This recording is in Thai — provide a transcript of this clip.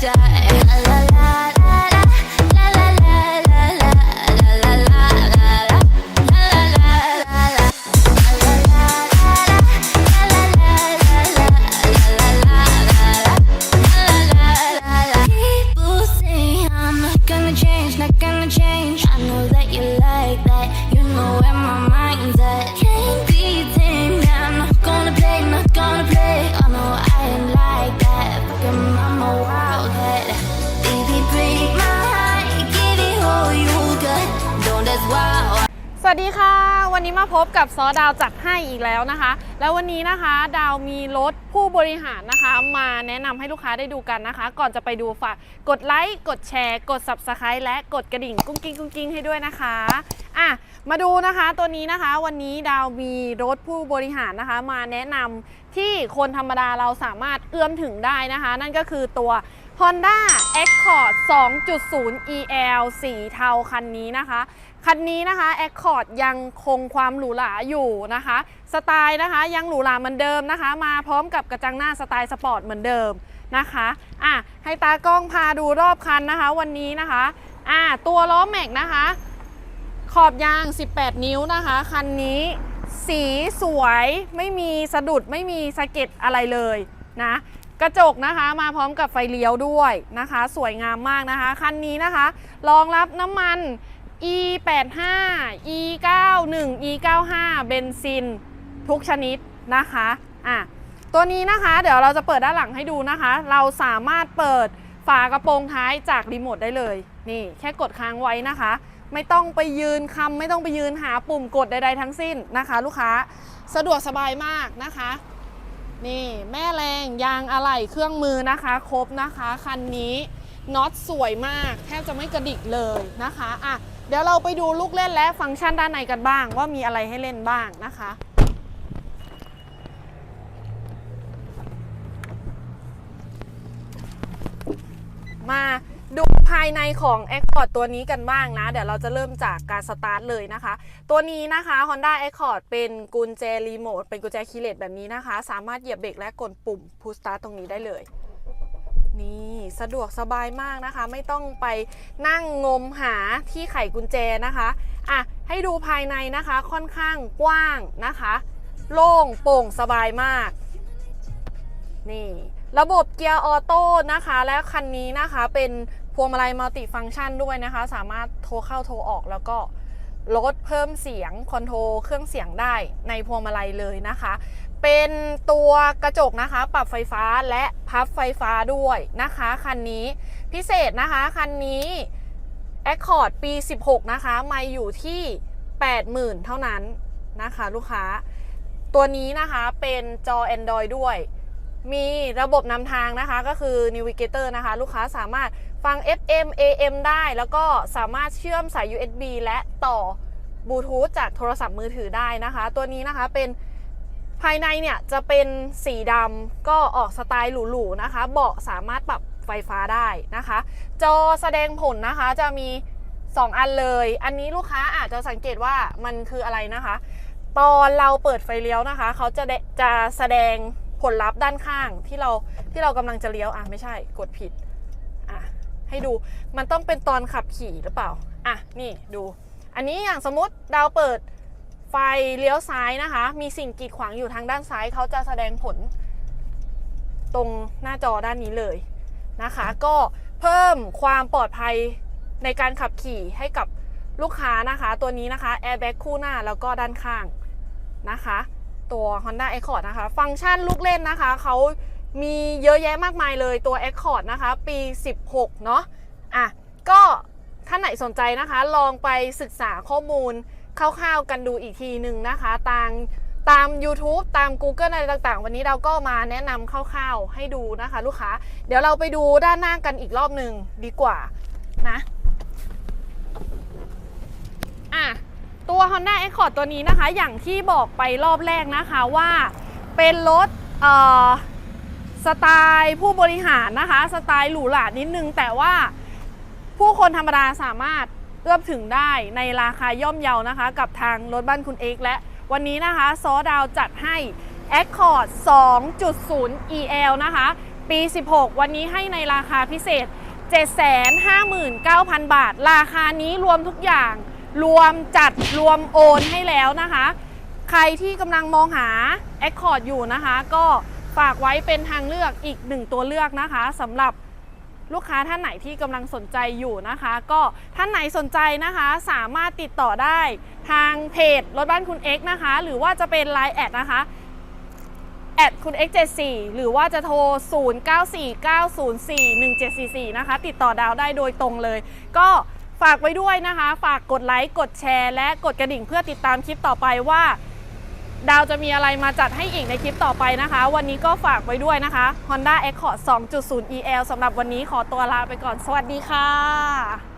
i วัสดีค่ะ วันนี้มาพบกับซอดาวจัดให้อีกแล้วนะคะ แล้ววันนี้นะคะ ดาวมีรถผู้บริหารนะคะ มาแนะนำให้ลูกค้าได้ดูกันนะคะ ก่อนจะไปดูฝากกดไลค์กดแชร์ กด subscribe และกดกระดิ่งกุ้งกิ้งกุ้งกิ้งให้ด้วยนะคะ อะมาดูนะคะตัวนี้นะคะวันนี้ดาวมีรถผู้บริหารนะคะ มาแนะนำที่คนธรรมดาเราสามารถเอื้อมถึงได้นะคะ นั่นก็คือตัว Honda Accord 2.0 EL สีเทาคันนี้นะคะ คันนี้นะคะ Accord ยังคงความหรูหราอยู่นะคะ สไตล์นะคะยังหรูหราเหมือนเดิมนะคะ มาพร้อมกับกระจังหน้าสไตล์สปอร์ตเหมือนเดิมนะคะอะให้ตากล้องพาดูรอบคันนะคะ วันนี้นะคะอะตัวล้อแม็กนะคะ อบยาง 18 นิ้วนะคะ คันนี้สีสวยไม่มีสะดุดไม่มีสะเก็ดอะไรเลยนะ กระจกนะคะมาพร้อมกับไฟเลี้ยวด้วยนะคะ สวยงามมากนะคะ คันนี้นะคะรองรับน้ำมัน E85 E91 E95 เบนซิน ทุกชนิดนะคะอะตัวนี้นะคะเดี๋ยวเราจะเปิดด้านหลังให้ดูนะคะ เราสามารถเปิดฝากระโปรงท้ายจากรีโมทได้เลย นี่แค่กดค้างไว้นะคะ ไม่ต้องไปยืนคำไม่ต้องไปยืนหาปุ่มกดใด ๆ ทั้งสิ้นนะคะ ลูกค้าสะดวกสบายมากนะคะ นี่แม่แรงยางอะไหล่เครื่องมือนะคะ ครบนะคะคันนี้น็อตสวยมากแทบจะไม่กระดิกเลยนะคะอะเดี๋ยวเราไปดูลูกเล่นและฟังก์ชันด้านในกันบ้าง ว่ามีอะไรให้เล่นบ้างนะคะมา ดูภายในของ Accord ตัวนี้กันบ้างนะ เดี๋ยวเราจะเริ่มจากการสตาร์ทเลยนะคะ ตัวนี้นะคะ Honda Accord เป็นกุญแจรีโมทเป็นกุญแจคีย์เลสแบบนี้นะคะ สามารถเหยียบเบรกและกดปุ่ม Push Start ตรงนี้ได้เลย นี่สะดวกสบายมากนะคะ ไม่ต้องไปนั่งงมหาที่ไขกุญแจนะคะอะให้ดูภายในนะคะค่อนข้างกว้างนะคะ โล่งโปร่งสบายมาก นี่ระบบเกียร์ออโต้นะคะ และคันนี้นะคะเป็น วงมาลัยมัลติฟังก์ชันด้วยนะคะ สามารถโทรเข้าโทรออกแล้วก็ลดเพิ่มเสียงคอนโทรลเครื่องเสียงได้ในพวงมาลัยเลยนะคะ เป็นตัวกระจกนะคะ ปรับไฟฟ้าและพับไฟฟ้าด้วยนะคะคันนี้พิเศษนะคะคันนี้ Accord ปี 16 นะคะมาอยู่ที่ 80,000 เท่านั้นนะคะลูกค้า ตัวนี้นะคะเป็นจอ Android ด้วย มีระบบนำทางนะคะก็คือ Navigator นะคะ ลูกค้าสามารถ ฟัง FM AM ได้แล้วก็สามารถเชื่อมสาย USB และต่อบลูทูธจากโทรศัพท์มือถือได้นะคะ ตัวนี้นะคะเป็นภายในเนี่ยจะเป็นสีดำก็ออกสไตล์หรูๆนะคะ เบาะสามารถปรับไฟฟ้าได้นะคะ จอแสดงผลนะคะจะมี 2 อันเลย อันนี้ลูกค้าอาจจะสังเกตว่ามันคืออะไรนะคะ ตอนเราเปิดไฟเลี้ยวนะคะ เขาจะจะแสดงผลลัพธ์ด้านข้างที่เราที่เรากำลังจะเลี้ยวอะไม่ใช่กดผิด ให้ดูมันต้องเป็นตอนขับขี่หรือเปล่า อะ นี่ดู อันนี้อย่างสมมติเราเปิดไฟเลี้ยวซ้ายนะคะ มีสิ่งกีดขวางอยู่ทางด้านซ้ายเขาจะแสดงผล ตรงหน้าจอด้านนี้เลยนะคะ ก็เพิ่มความปลอดภัยในการขับขี่ให้กับลูกค้านะคะ ตัวนี้นะคะแอร์แบ็กคู่หน้าแล้วก็ด้านข้างนะคะ ตัว Honda Accord นะคะ ฟังก์ชันลูกเล่นนะคะเขา มีเยอะแยะมากมายเลยตัว Accord นะคะ ปี 16 เนาะอะก็ท่านไหนสนใจนะคะ ลองไปศึกษาข้อมูลคร่าวๆกันดูอีกทีหนึ่งนะคะตามตาม YouTube ตาม Google อะไรต่างๆ วันนี้เราก็มาแนะนำคร่าวๆให้ดูนะคะ ลูกค้า เดี๋ยวเราไปดูด้านหน้ากันอีกรอบหนึ่งดีกว่านะอะตัว Honda Accord ตัวนี้นะคะ อย่างที่บอกไปรอบแรกนะคะว่าเป็นรถเอ่อ สไตล์ผู้บริหารนะคะ สไตล์หรูหรานิดนึง แต่ว่าผู้คนธรรมดาสามารถเอื้อมถึงได้ในราคาย่อมเยานะคะ กับทางรถบ้านคุณเอกและวันนี้นะคะซอดาวจัดให้ Accord 2.0 EL นะคะ ปี 16 วันนี้ให้ในราคาพิเศษ 759,000 บาท ราคานี้รวมทุกอย่าง รวมจัดรวมโอนให้แล้วนะคะ ใครที่กำลังมองหา Accord อยู่นะคะ ก็ ฝากไว้เป็นทางเลือกอีกหนึ่งตัวเลือกนะคะสำหรับลูกค้าท่านไหนที่กำลังสนใจอยู่นะคะ ก็ท่านไหนสนใจนะคะ สามารถติดต่อได้ทางเพจรถบ้านคุณ X นะคะ หรือว่าจะเป็น Line แอดนะคะแอดคุณ X74 หรือว่าจะโทร 0949041744 นะคะ ติดต่อดาวได้โดยตรงเลย ก็ฝากไว้ด้วยนะคะ ฝากกดไลค์ กดแชร์ และกดกระดิ่งเพื่อติดตามคลิปต่อไปว่า ดาวจะมีอะไรมาจัดให้อีกในคลิปต่อไปนะคะ วันนี้ก็ฝากไว้ด้วยนะคะ Honda Accord 2.0 EL สำหรับวันนี้ขอตัวลาไปก่อน สวัสดีค่ะ